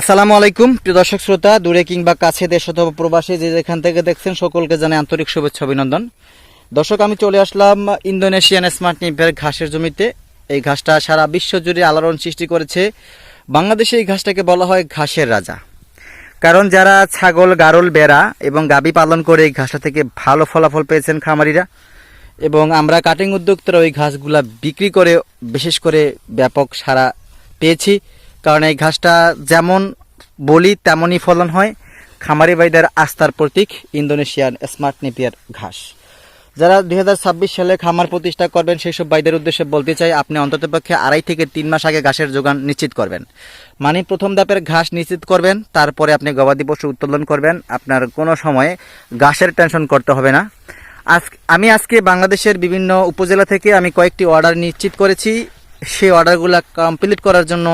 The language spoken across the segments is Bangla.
আসসালামু আলাইকুম। প্রিয় দর্শক শ্রোতা, দূরে কিংবা কাছে দেশ অথবা প্রবাসী যে যেখান থেকে দেখছেন, সকলকে জানাই আন্তরিক শুভেচ্ছা, অভিনন্দন। দর্শক, আমি চলে আসলাম ইন্দোনেশিয়ান স্মার্ট নিপের ঘাসের জমিতে। এই ঘাসটা সারা বিশ্ব জুড়ে আলোড়ন সৃষ্টি করেছে। বাংলাদেশে এই ঘাসটাকে বলা হয় ঘাসের রাজা। কারণ যারা ছাগল, গারল, বেড়া এবং গাবি পালন করে এই ঘাসটা থেকে ভালো ফলাফল পেয়েছেন খামারিরা এবং আমরা কাটিং উদ্যোক্তারা ওই ঘাসগুলা বিক্রি করে, বিশেষ করে ব্যাপক সারা পেয়েছি। কারণ এই ঘাসটা যেমন বলি তেমনই ফলন হয়। খামারি ভাইদের আস্থার প্রতীক ইন্দোনেশিয়ান স্মার্ট নেপিয়ার ঘাস। যারা দুই হাজার ছাব্বিশ সালে খামার প্রতিষ্ঠা করবেন সেই সব ভাইদের উদ্দেশ্যে বলতে চাই, আপনি অন্ততপক্ষে আড়াই থেকে তিন মাস আগে ঘাসের যোগান নিশ্চিত করবেন। মানে প্রথম ধাপের ঘাস নিশ্চিত করবেন, তারপরে আপনি গবাদি পশু উত্তোলন করবেন। আপনার কোনো সময়ে ঘাসের টেনশন করতে হবে না। আজ, আমি আজকে বাংলাদেশের বিভিন্ন উপজেলা থেকে আমি কয়েকটি অর্ডার নিশ্চিত করেছি। সেই অর্ডারগুলো কমপ্লিট করার জন্য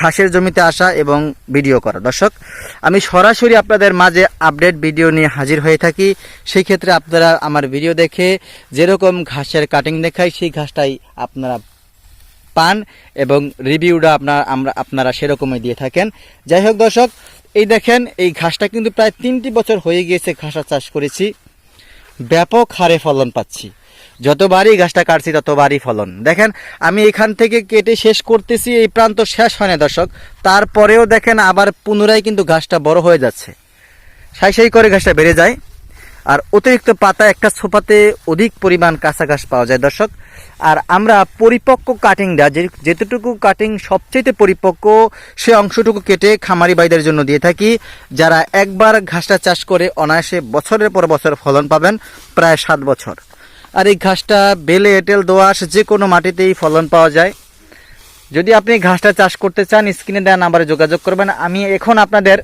ঘাসের জমিতে আসা এবং ভিডিও করা। দর্শক, আমি সরাসরি আপনাদের মাঝে আপডেট ভিডিও নিয়ে হাজির হয়ে থাকি। সেই ক্ষেত্রে আপনারা আমার ভিডিও দেখে যেরকম ঘাসের কাটিং দেখায় সেই ঘাসটাই আপনারা পান এবং রিভিউটা আপনার আমরা আপনারা সেরকমই দিয়ে থাকেন। যাই হোক দর্শক, এই দেখেন, এই ঘাসটা কিন্তু প্রায় তিনটি বছর হয়ে গিয়েছে ঘাসা চাষ করেছি। ব্যাপক হারে ফলন পাচ্ছি। যতবারই গাছটা কাটছি, ততবারই ফলন। দেখেন, আমি এখান থেকে কেটে শেষ করতেছি, এই প্রান্ত শেষ হয় না দর্শক। তারপরেও দেখেন, আবার পুনরায় কিন্তু ঘাসটা বড় হয়ে যাচ্ছে। সাই সাই করে ঘাসটা বেড়ে যায়। আর অতিরিক্ত পাতা একটা ছোপাতে অধিক পরিমাণ কাঁচা ঘাস পাওয়া যায় দর্শক। আর আমরা পরিপক্ক কাটিংটা, যে যেতটুকু কাটিং সবচেয়ে পরিপক্ক, সে অংশটুকু কেটে খামারি বাইদের জন্য দিয়ে থাকি। যারা একবার ঘাসটা চাষ করে অনায়াসে বছরের পর বছর ফলন পাবেন, প্রায় সাত বছর। আর এই ঘাসটা বেলে, এঁটেল দোয়াশ যে কোনো মাটিতেই ফলন পাওয়া যায়। যদি আপনি ঘাসটা চাষ করতে চান, স্ক্রিনে দেওয়া নাম্বারে যোগাযোগ করবেন। আমি এখন আপনাদের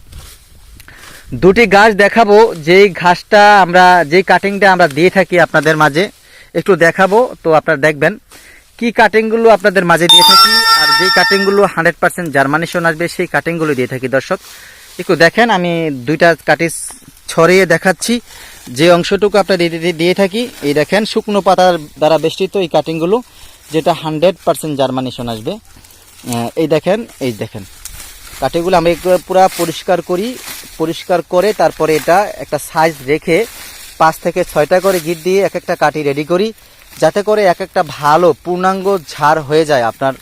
দুটি গাছ দেখাবো। যেই ঘাসটা আমরা, যেই কাটিংটা আমরা দিয়ে থাকি আপনাদের মাঝে, একটু দেখাবো। তো আপনারা দেখবেন কি কাটিংগুলো আপনাদের মাঝে দিয়ে থাকি আর যেই কাটিংগুলো হান্ড্রেড পার্সেন্ট জার্মানিশন আসবে, সেই কাটিংগুলো দিয়ে থাকি। দর্শক, একটু দেখেন, আমি দুইটা কাটি ছড়িয়ে দেখাচ্ছি। যে অংশটুকু আপনার দিয়ে থাকি, এই দেখেন, শুকনো পাতার দ্বারা বেষ্টিত এই কাটিংগুলো যেটা হান্ড্রেড পার্সেন্ট জার্মানিশন আসবে। এই দেখেন এই দেখেন। কাটিংগুলো আমি পুরো পরিষ্কার করি, পরিষ্কার করে তারপরে এটা একটা সাইজ রেখে পাঁচ থেকে ছয়টা করে গিট দিয়ে এক একটা কাটি রেডি করি, যাতে করে এক একটা ভালো পূর্ণাঙ্গ ঝাড় হয়ে যায় আপনার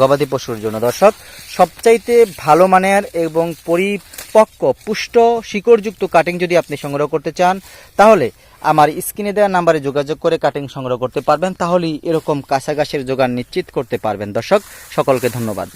গবাদি পশুর জন্য। দর্শক সবচাইতে ভালো মানের এবং পরিপক্ক পুষ্ট শিকড়যুক্ত কাটিং যদি আপনি সংগ্রহ করতে চান, তাহলে আমার স্ক্রিনে দেওয়া নাম্বারে যোগাযোগ করে কাটিং সংগ্রহ করতে পারবেন। তাহলেই এরকম ঘাসের যোগান নিশ্চিত করতে পারবেন। দর্শক, সকলকে ধন্যবাদ।